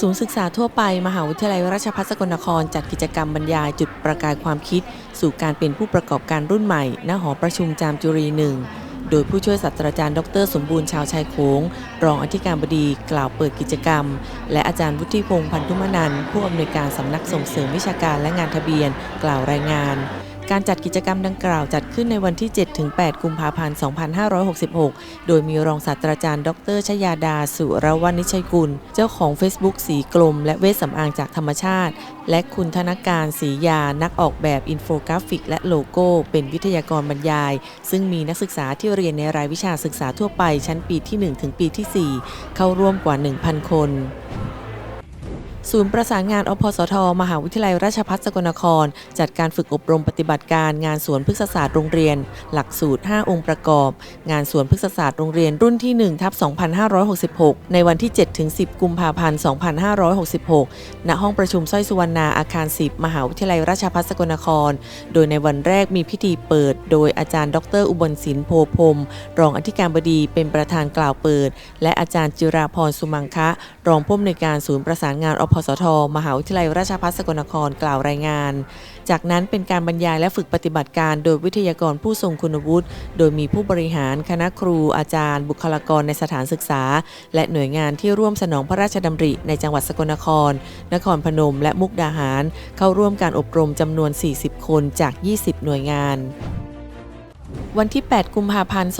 ศูนย์ศึกษาทั่วไป มหาวิทยาลัยราชภัฏสกลนคร จัดกิจกรรมบรรยายจุดประกายความคิด สู่การเป็นผู้ประกอบการรุ่นใหม่ณหอประชุมจามจุรีหนึ่งโดยผู้ช่วยศาสตราจารย์ดร สมบูรณ์ชาวชายโขงรองอธิการบดีกล่าวเปิดกิจกรรม และอาจารย์วุฒิพงษ์พันธุมนันผู้อำนวยการสำนักส่งเสริมวิชาการและงานทะเบียน กล่าวรายงาน การจัดกิจกรรมดังกล่าวจัดขึ้นในวันที่ 7-8 กุมภาพันธ์ 2566 โดยมีรองศาสตราจารย์ ดรชยาดา สุรวณิชัยกุล เจ้าของ Facebook สีกลม และเวชสำอางจากธรรมชาติ และคุณธนการศรียา นักออกแบบอินโฟกราฟิก และโลโก้ เป็นวิทยากรบรรยาย ซึ่งมีนักศึกษาที่เรียนในรายวิชาศึกษาทั่วไปชั้นปีที่ 1 ถึงปีที่ 4 เข้าร่วมกว่า 1,000 คน ศูนย์ประสานงานอพสท มหาวิทยาลัยราชภัฏสกลนคร จัดการฝึกอบรมปฏิบัติการงานสวนพฤกษศาสตร์โรงเรียน หลักสูตร 5 องค์ประกอบ งานสวนพฤกษศาสตร์โรงเรียนรุ่นที่1ทับ2566 ในวันที่ 7-10 กุมภาพันธ์ 2566 ณ ห้องประชุมสร้อยสุวรรณาอาคาร 10 มหาวิทยาลัยราชภัฏสกลนคร โดยในวันแรกมีพิธีเปิด โดยอาจารย์ ดร อุบลศิลป์โพพรมรองอธิการบดีเป็นประธานกล่าวเปิด และอาจารย์จิราพรสุมังคะ รองผู้อำนวยการศูนย์ประสานงานอพสท มหาวิทยาลัยราชภัฏสกลนครกล่าวรายงาน จากนั้นเป็นการบรรยายและฝึกปฏิบัติการโดยวิทยากรผู้ทรงคุณวุฒิ โดยมีผู้บริหาร คณะครู อาจารย์ บุคลากรในสถานศึกษา และหน่วยงานที่ร่วมสนองพระราชดำริในจังหวัดสกลนคร นครพนม และมุกดาหาร เข้าร่วมการอบรมจำนวน 40 คนจาก 20 หน่วยงาน วันที่ 8 กุมภาพันธ์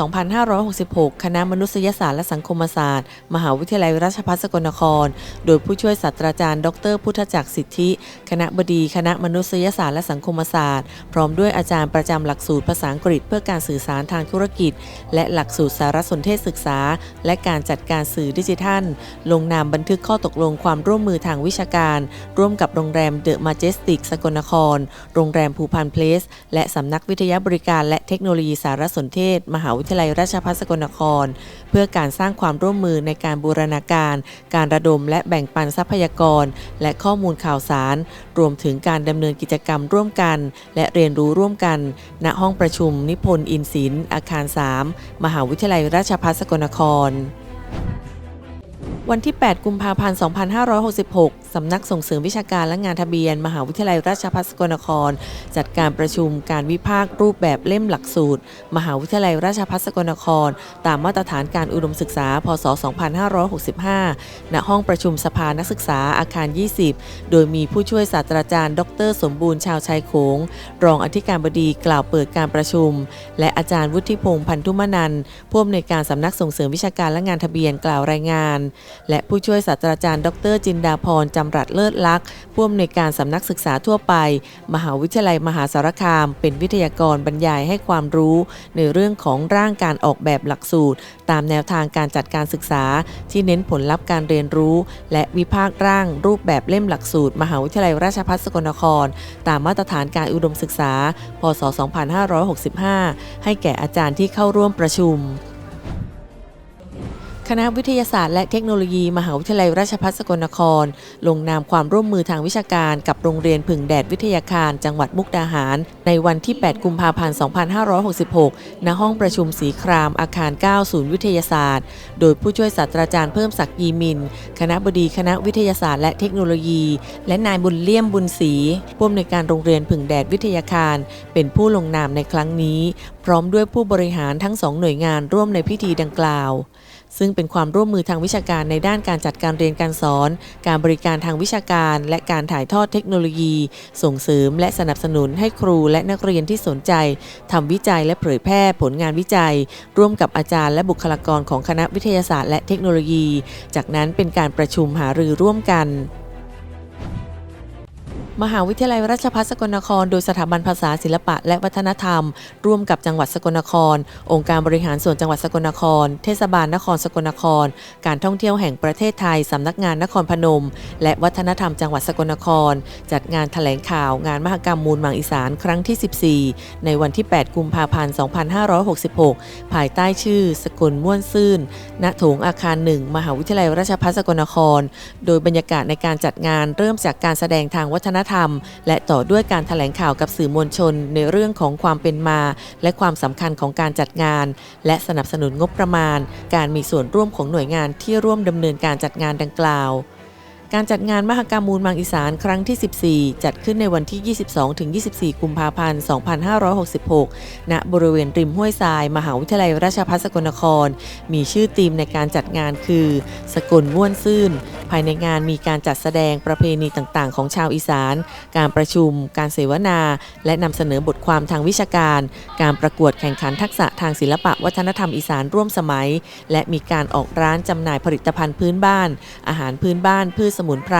2566 คณะมนุษยศาสตร์และสังคมศาสตร์ มหาวิทยาลัยราชภัฏสกลนคร โดยผู้ช่วยศาสตราจารย์ ดร พุทธจักรสิทธิ คณะบดีคณะมนุษยศาสตร์และสังคมศาสตร์ พร้อมด้วยอาจารย์ประจำหลักสูตรภาษาอังกฤษเพื่อการสื่อสารทางธุรกิจ และหลักสูตรสารสนเทศศึกษา และการจัดการสื่อดิจิทัล ลงนามบันทึกข้อตกลงความร่วมมือทางวิชาการ ร่วมกับโรงแรมเดอะมาเจสติกสกลนคร โรงแรมภูพานเพลส และสำนักวิทยาบริการและเทคโนโลยีสารสนเทศ มหาวิทยาลัยราชภัฏสกลนคร เพื่อการสร้างความร่วมมือในการบูรณาการ การระดมและแบ่งปันทรัพยากร และข้อมูลข่าวสาร รวมถึงการดำเนินกิจกรรมร่วมกัน และเรียนรู้ร่วมกัน ณห้องประชุมนิพนธ์อินศิลป์อาคาร 3 มหาวิทยาลัยราชภัฏสกลนครวันที่ 8 กุมภาพันธ์ 2566สำนักส่งเสริมวิชาการและงานทะเบียน มหาวิทยาลัยราชภัฏสกลนคร จัดการประชุมการวิพากษ์รูปแบบเล่มหลักสูตร มหาวิทยาลัยราชภัฏสกลนคร ตามมาตรฐานการอุดมศึกษา พศ 2565 ณ ห้องประชุมสภานักศึกษาอาคาร 20 โดยมีผู้ช่วยศาสตราจารย์ ดร สมบูรณ์ชาวชายโขง รองอธิการบดีกล่าวเปิดการประชุม และอาจารย์วุฒิพงษ์พันธุมนันท์ผู้อำนวยการสำนักส่งเสริมวิชาการและงานทะเบียนกล่าวรายงาน และผู้ช่วยศาสตราจารย์ ดร จินดาพรจำรัดเลิศลักษ์ผู้อำนวยการสำนักศึกษาทั่วไป มหาวิทยาลัยมหาสารคาม เป็นวิทยากรบรรยายให้ความรู้ ในเรื่องของร่างการออกแบบหลักสูตร ตามแนวทางการจัดการศึกษา ที่เน้นผลลัพธ์การเรียนรู้ และวิพากษ์ร่าง รูปแบบเล่มหลักสูตร มหาวิทยาลัยราชภัฏสกลนคร ตามมาตรฐานการอุดมศึกษา พศ 2565 ให้แก่อาจารย์ที่เข้าร่วมประชุม คณะวิทยาศาสตร์และเทคโนโลยี มหาวิทยาลัยราชภัฏสกลนคร ลงนามความร่วมมือทางวิชาการกับโรงเรียนผึ่งแดดวิทยาคาร จังหวัดมุกดาหาร ในวันที่ 8 กุมภาพันธ์ 2566 ณ ห้องประชุมสีคราม อาคาร 9 ศูนย์วิทยาศาสตร์ โดยผู้ช่วยศาสตราจารย์เพิ่มศักดิ์ยีมิน คณะบดีคณะวิทยาศาสตร์และเทคโนโลยี และนายบุญเลี่ยมบุญศรีผู้อำนวยการโรงเรียนผึ่งแดดวิทยาคาร เป็นผู้ลงนามในครั้งนี้ พร้อมด้วยผู้บริหารทั้งสองหน่วยงานร่วมในพิธีดังกล่าว ซึ่งเป็นความร่วมมือทางวิชาการในด้านการจัดการเรียนการสอน การบริการทางวิชาการ และการถ่ายทอดเทคโนโลยี ส่งเสริม และสนับสนุนให้ครูและนักเรียนที่สนใจทำวิจัยและเผยแพร่ผลงานวิจัย ร่วมกับอาจารย์และบุคลากรของคณะวิทยาศาสตร์และเทคโนโลยี จากนั้นเป็นการประชุมหารือร่วมกัน มหาวิทยาลัยราชภัฏสกลนคร โดยสถาบันภาษาศิลปะ และวัฒนธรรม ร่วมกับจังหวัดสกลนคร องค์การบริหารส่วนจังหวัดสกลนคร เทศบาลนครสกลนคร การท่องเที่ยวแห่งประเทศไทยสำนักงานนครพนม และวัฒนธรรมจังหวัดสกลนคร จัดงานแถลงข่าวงานมหกรรมมูลมังอีสานครั้งที่ 14 ในวันที่ 8 กุมภาพันธ์ 2566 ภายใต้ชื่อ สกลม่วนซื่น ณ โถงอาคารหนึ่งมหาวิทยาลัยราชภัฏสกลนคร โดยบรรยากาศในการจัดงานเริ่มจากการแสดงทางวัฒนธรรมและต่อด้วยการแถลงข่าวกับสื่อมวลชนในเรื่องของความเป็นมา และความสำคัญของการจัดงาน และสนับสนุนงบประมาณ การมีส่วนร่วมของหน่วยงานที่ร่วมดำเนินการจัดงานดังกล่าว การจัดงานมหกรรมมูลมังอีสานครั้งที่ 14 จัดขึ้นในวันที่ 22-24 กุมภาพันธ์ 2566 ณ บริเวณริมห้วยทราย มหาวิทยาลัยราชภัฏสกลนคร มีชื่อธีมในการจัดงานคือ สกลม่วนซื่น ภายในงานมีการจัดแสดงประเพณีต่างๆ ของชาวอีสาน การประชุม การเสวนา และนำเสนอบทความทางวิชาการ การประกวดแข่งขันทักษะทางศิลปะวัฒนธรรมอีสานร่วมสมัย และมีการออกร้านจำหน่ายผลิตภัณฑ์พื้นบ้าน อาหารพื้นบ้านพืชสมุนไพร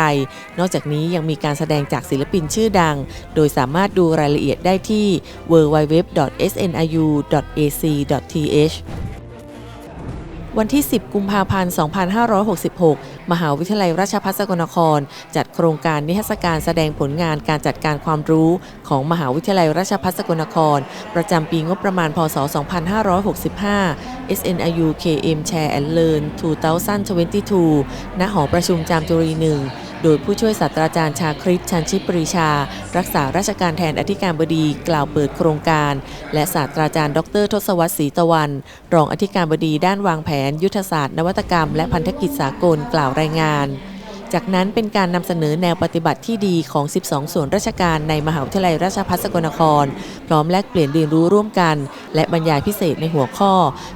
นอกจากนี้ยังมีการแสดงจากศิลปินชื่อดัง โดยสามารถดูรายละเอียดได้ที่ www.sniu.ac.th วันที่ 10 กุมภาพันธ์ 2566 มหาวิทยาลัยราชภัฏสกลนคร จัดโครงการนิทรรศการแสดงผลงานการจัดการความรู้ของมหาวิทยาลัยราชภัฏสกลนคร ประจำปีงบประมาณ พศ 2565 SNIU KM Chair and Learn 2022 ณ หอประชุมจามจุรีหนึ่งโดยผู้ช่วยศาสตราจารย์ชาคริตชันชิปรีชา รักษาราชการแทนอธิการบดีกล่าวเปิดโครงการ และศาสตราจารย์ ดร ทศวรรษศรีตะวัน รองอธิการบดีด้านวางแผน ยุทธศาสตร์ นวัตกรรม และพันธกิจสากลกล่าวรายงาน จากนั้นเป็นการนำเสนอแนวปฏิบัติที่ดีของ 12 ส่วนราชการในมหาวิทยาลัยราชภัฏสกลนคร พร้อมแลกเปลี่ยนเรียนรู้ร่วมกัน และบรรยายพิเศษในหัวข้อ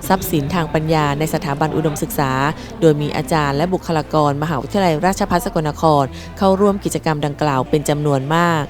ทรัพย์สินทางปัญญาในสถาบันอุดมศึกษา โดยมีอาจารย์และบุคลากร มหาวิทยาลัยราชภัฏสกลนคร เข้าร่วมกิจกรรมดังกล่าวเป็นจำนวนมาก